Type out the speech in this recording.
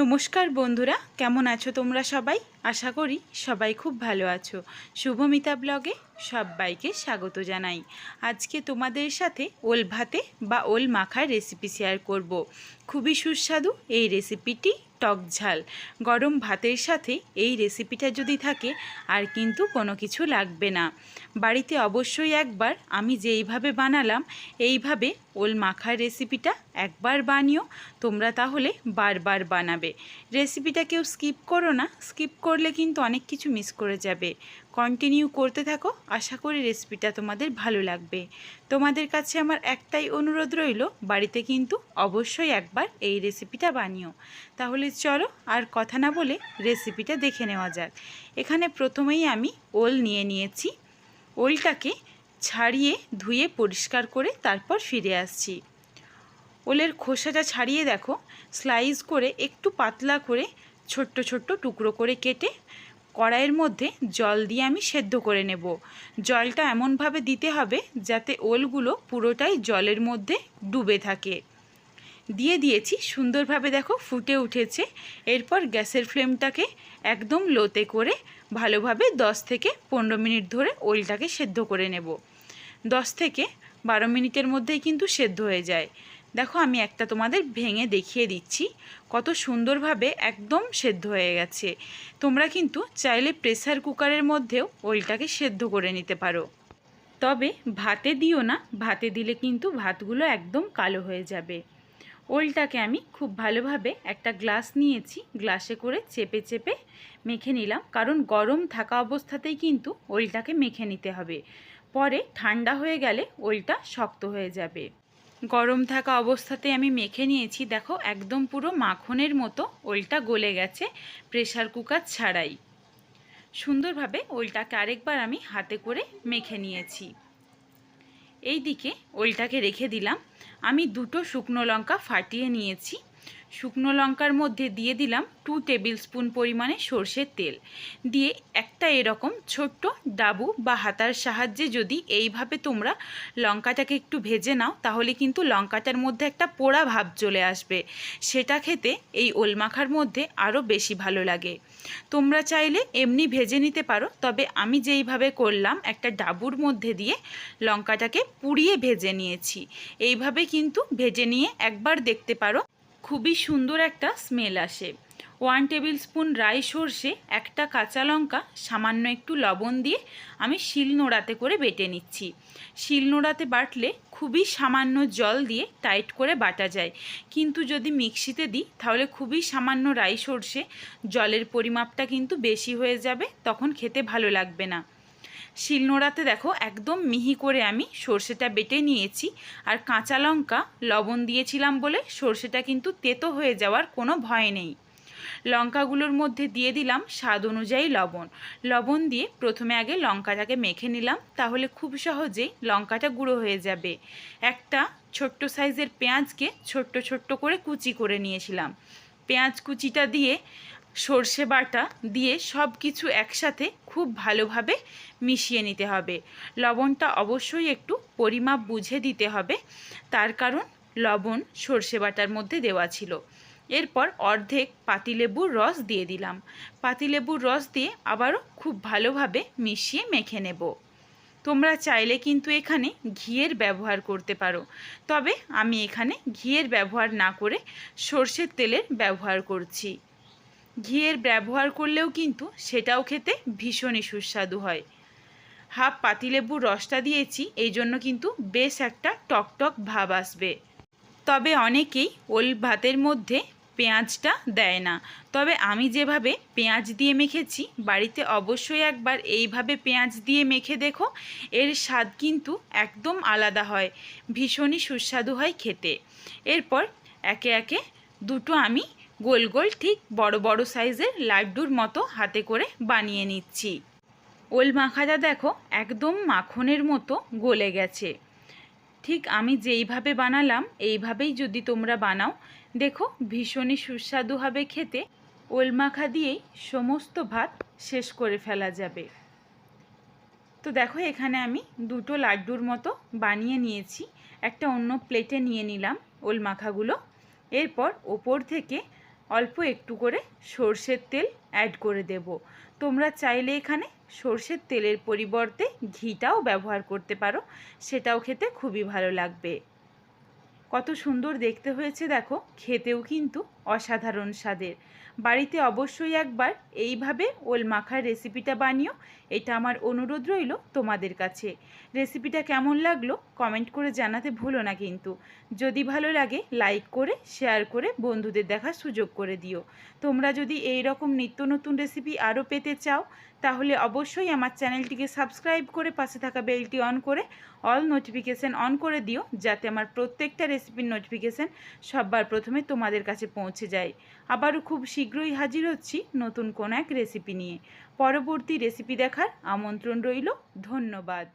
নমস্কার বন্ধুরা কেমন আছো তোমরা সবাই? আশা করি সবাই খুব ভালো আছো। শুভমিতা ব্লগে সবাইকে স্বাগত জানাই। আজকে তোমাদের সাথে ওল ভাতে বা ওল মাখার রেসিপি শেয়ার করব। খুবই সুস্বাদু এই রেসিপিটি টক ঝাল। গরম ভাতের সাথে এই রেসিপিটা যদি থাকে, আর কিন্তু কোনো কিছু লাগবে না। বাড়িতে অবশ্যই একবার আমি যেইভাবে বানালাম, এইভাবে ওল মাখার রেসিপিটা একবার বানিও, তোমরা তাহলে বারবার বানাবে। রেসিপিটা কেউ স্কিপ করো না স্কিপ করলে কিন্তু অনেক কিছু মিস করে যাবে। কন্টিনিউ করতে থাকো, আশা করি রেসিপিটা তোমাদের ভালো লাগবে। তোমাদের কাছে আমার একটাই অনুরোধ রইল, বাড়িতে কিন্তু অবশ্যই একবার এই রেসিপিটা বানিও। তাহলে চলো আর কথা না বলে রেসিপিটা দেখে নেওয়া যাক। এখানে প্রথমেই আমি ওল নিয়ে নিয়েছি। ওলটাকে ছাড়িয়ে, ধুয়ে পরিষ্কার করে তারপর ফিরে আসছি। ওলের খোসাটা ছাড়িয়ে দেখো স্লাইস করে একটু পাতলা করে ছোট্ট ছোট্ট টুকরো করে কেটে কড়াইয়ের মধ্যে জল দিয়ে আমি সেদ্ধ করে নেব। জলটা এমনভাবে দিতে হবে যাতে ওলগুলো পুরোটাই জলের মধ্যে ডুবে থাকে। দিয়ে দিয়েছি, সুন্দরভাবে দেখো ফুটে উঠেছে। এরপর গ্যাসের ফ্লেমটাকে একদম লোতে করে ভালোভাবে 10 থেকে পনেরো মিনিট ধরে ওলটাকে সেদ্ধ করে নেব। 10 থেকে বারো মিনিটের মধ্যেই কিন্তু সেদ্ধ হয়ে যায়। দেখো, আমি একটা তোমাদের ভেঙে দেখিয়ে দিচ্ছি। কত সুন্দরভাবে একদম সেদ্ধ হয়ে গেছে। তোমরা কিন্তু চাইলে প্রেসার কুকারের মধ্যেও ওলটাকে সেদ্ধ করে নিতে পারো। তবে ভাতে দিও না, ভাতে দিলে কিন্তু ভাতগুলো একদম কালো হয়ে যাবে। ওলটাকে আমি খুব ভালোভাবে একটা গ্লাস নিয়েছি, গ্লাসে করে চেপে চেপে মেখে নিলাম। কারণ গরম থাকা অবস্থাতেই কিন্তু ওলটাকে মেখে নিতে হবে। পরে ঠান্ডা হয়ে গেলে ওলটা শক্ত হয়ে যাবে। গরম থাকা অবস্থাতে আমি মেখে নিয়েছি, দেখো, একদম পুরো মাখনের মতো ওলটা গলে গেছে প্রেশার কুকার ছাড়াই। সুন্দরভাবে ওলটাকে আরেকবার আমি হাতে করে মেখে নিয়েছি। এই দিকে ওলটাকে রেখে দিলাম। আমি দুটো শুকনো লঙ্কা ফাটিয়ে নিয়েছি। শুকনো লঙ্কার মধ্যে দিয়ে দিলাম টু টেবিল স্পুন পরিমাণে সর্ষের তেল। দিয়ে একটা এরকম ছোট্ট ডাবু বা হাতার সাহায্যে যদি এইভাবে তোমরা লঙ্কাটাকে একটু ভেজে নাও, তাহলে কিন্তু লঙ্কাটার মধ্যে একটা পোড়া ভাব চলে আসবে। সেটা খেতে এই ওল মাখার মধ্যে আরও বেশি ভালো লাগে। তোমরা চাইলে এমনি ভেজে নিতে পারো, তবে আমি যেইভাবে করলাম, একটা ডাবুর মধ্যে দিয়ে লঙ্কাটাকে পুড়িয়ে ভেজে নিয়েছি। এইভাবে কিন্তু ভেজে নিয়ে একবার দেখতে পারো খুবই সুন্দর একটা স্মেল আসে। ওয়ান টেবিল স্পুন রাই সর্ষে, একটা কাঁচা লঙ্কা, সামান্য একটু লবণ দিয়ে আমি শিলনোড়াতে করে বেটে নিচ্ছি। শিলনোড়াতে বাটলে খুবই সামান্য জল দিয়ে টাইট করে বাটা যায়। কিন্তু যদি মিক্সিতে দিই, তাহলে খুবই সামান্য রাই সর্ষে, জলের পরিমাপটা কিন্তু বেশি হয়ে যাবে, তখন খেতে ভালো লাগবে না। শিলনোড়াতে দেখো একদম মিহি করে আমি সর্ষেটা বেটে নিয়েছি। আর কাঁচা লঙ্কা লবণ দিয়েছিলাম বলে সর্ষেটা কিন্তু তেতো হয়ে যাওয়ার কোনো ভয় নেই। লঙ্কাগুলোর মধ্যে দিয়ে দিলাম স্বাদ অনুযায়ী লবণ। লবণ দিয়ে প্রথমে আগে লঙ্কাটাকে মেখে নিলাম, তাহলে খুব সহজেই লঙ্কাটা গুঁড়ো হয়ে যাবে। একটা ছোট্ট সাইজের পেঁয়াজকে ছোট্ট ছোট্ট করে কুচি করে নিয়েছিলাম। পেঁয়াজ কুচিটা দিয়ে সর্ষে বাটা দিয়ে সব কিছু একসাথে খুব ভালোভাবে মিশিয়ে নিতে হবে। লবণটা অবশ্যই একটু পরিমাপ বুঝে দিতে হবে। তার কারণ লবণ সর্ষে বাটার মধ্যে দেওয়া ছিল। এরপর অর্ধেক পাতিলেবুর রস দিয়ে দিলাম। পাতিলেবুর রস দিয়ে আবারও খুব ভালোভাবে মিশিয়ে মেখে নেব। তোমরা চাইলে কিন্তু এখানে ঘিয়ের ব্যবহার করতে পারো। তবে আমি এখানে ঘিয়ের ব্যবহার না করে সর্ষের তেলের ব্যবহার করছি। ঘিয়ের ব্যবহার করলেও কিন্তু সেটাও খেতে ভীষণই সুস্বাদু হয়। হাফ পাতিলেবুর রসটা দিয়েছি, এই জন্য কিন্তু বেশ একটা টকটক ভাব আসবে। তবে অনেকেই ওল ভাতের মধ্যে পেঁয়াজটা দেয় না। তবে আমি যেভাবে পেঁয়াজ দিয়ে মেখেছি, বাড়িতে অবশ্যই একবার এইভাবে পেঁয়াজ দিয়ে মেখে দেখো, এর স্বাদ কিন্তু একদম আলাদা হয়, ভীষণই সুস্বাদু হয় খেতে। এরপর একে একে দুটো আমি গোল গোল ঠিক বড় বড় সাইজের লাড্ডুর মতো হাতে করে বানিয়ে নিচ্ছি। ওল মাখাটা দেখো একদম মাখনের মতো গলে গেছে। ঠিক আমি যেইভাবে বানালাম, এইভাবেই যদি তোমরা বানাও, দেখো ভীষণই সুস্বাদু হবে খেতে। ওল মাখা দিয়েই সমস্ত ভাত শেষ করে ফেলা যাবে। তো দেখো এখানে আমি দুটো লাড্ডুর মতো বানিয়ে নিয়েছি। একটা অন্য প্লেটে নিয়ে নিলাম ওল মাখাগুলো। এরপর ওপর থেকে অল্প একটু করে সর্ষের তেল অ্যাড করে দেব। তোমরা চাইলে এখানে সর্ষের তেলের পরিবর্তে ঘিটাও ব্যবহার করতে পারো, সেটাও খেতে খুবই ভালো লাগবে। কত সুন্দর দেখতে হয়েছে দেখো, খেতেও কিন্তু অসাধারণ স্বাদের। বাড়িতে অবশ্যই একবার এইভাবে ওল মাখার রেসিপিটা বানিও, এটা আমার অনুরোধ রইল তোমাদের কাছে। রেসিপিটা কেমন লাগল কমেন্ট করে জানাতে ভুলো না কিন্তু। যদি ভালো লাগে, লাইক করে, শেয়ার করে বন্ধুদের দেখার সুযোগ করে দিও। তোমরা যদি এই রকম নিত্য নতুন রেসিপি আরও পেতে চাও, তাহলে অবশ্যই আমার চ্যানেলটিকে সাবস্ক্রাইব করে পাশে থাকা বেলটি অন করে অল নোটিফিকেশান অন করে দিও, যাতে আমার প্রত্যেকটা রেসিপির নোটিফিকেশান সববার প্রথমে তোমাদের কাছে পৌঁছে যায়। আবারও খুব শীঘ্রই হাজির হচ্ছি নতুন কোন এক রেসিপি নিয়ে। পরবর্তী রেসিপি দেখার আমন্ত্রণ রইল। ধন্যবাদ।